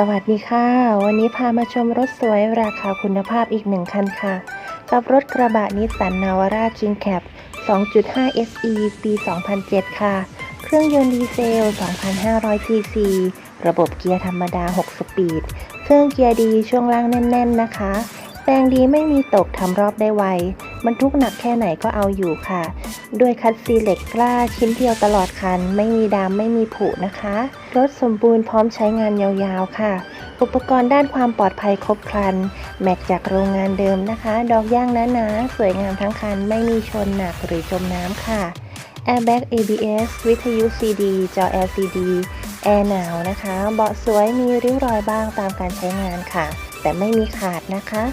สวัสดีค่ะ วันนี้พามาชมรถสวยราคาคุณภาพอีกหนึ่งคันค่ะ กับรถกระบะนิสสันนาวาร่าจิงแคป 2.5 SE ปี 2007 ค่ะ เครื่องยนต์ดีเซล 2,500 cc ระบบเกียร์ธรรมดา 6 สปีด เครื่องเกียร์ดีช่วงล่างแน่น ๆ นะคะ แปลงดีไม่มีตกทำรอบได้ไว บรรทุกหนักแค่ไหนก็เอาอยู่ค่ะ ด้วยคัดซีเหล็กกล้าชิ้นเดียวตลอดคัน ไม่มีดำไม่มีผุนะคะ รถสมบูรณ์พร้อมใช้งานยาวๆค่ะ อุปกรณ์ด้านความปลอดภัยครบครัน แม็กจากโรงงานเดิมนะคะ ดอกย่างหนาๆสวยงามทั้งคัน ไม่มีชนหนักหรือจมน้ำค่ะ Airbag ABS วิทยุ CD จอ LCD แอร์หนาวนะคะ เบาะสวยมีริ้วรอยบ้างตามการใช้งานค่ะ แต่ไม่มีขาดนะคะ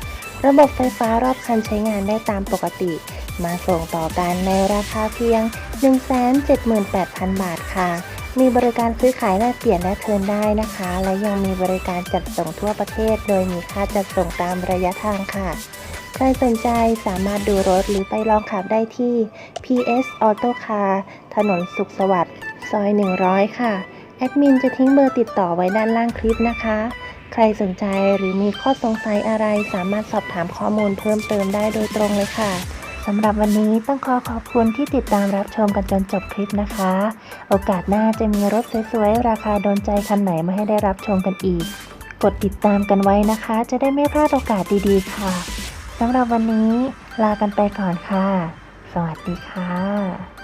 ระบบไฟฟ้ารอบคันใช้งานได้ตามปกติ มาส่งต่อกันในราคาเพียง 178,000 บาทค่ะ มีบริการซื้อขายแลกเปลี่ยนและเทินได้นะคะ และยังมีบริการจัดส่งทั่วประเทศ โดยมีค่าจัดส่งตามระยะทางค่ะ ใครสนใจสามารถดูรถหรือไปลองขับได้ที่ PS Auto Car ถนนสุขสวัสดิ์ซอย 100 ค่ะ แอดมินจะทิ้งเบอร์ติดต่อไว้ด้านล่างคลิปนะคะ ใครสนใจหรือมีข้อสงสัยอะไรสามารถสอบถามข้อมูลเพิ่มเติมได้โดยตรงเลยค่ะสำหรับวันนี้ต้องขอขอบคุณที่ติดตามรับชมกันจนจบคลิปนะคะ โอกาสหน้าจะมีรถสวยๆ ราคาโดนใจคันไหนมาให้ได้รับชมกันอีก กดติดตามกันไว้นะคะ จะได้ไม่พลาดโอกาสดีๆ ค่ะสำหรับวันนี้ลากันไปก่อนค่ะ สวัสดีค่ะ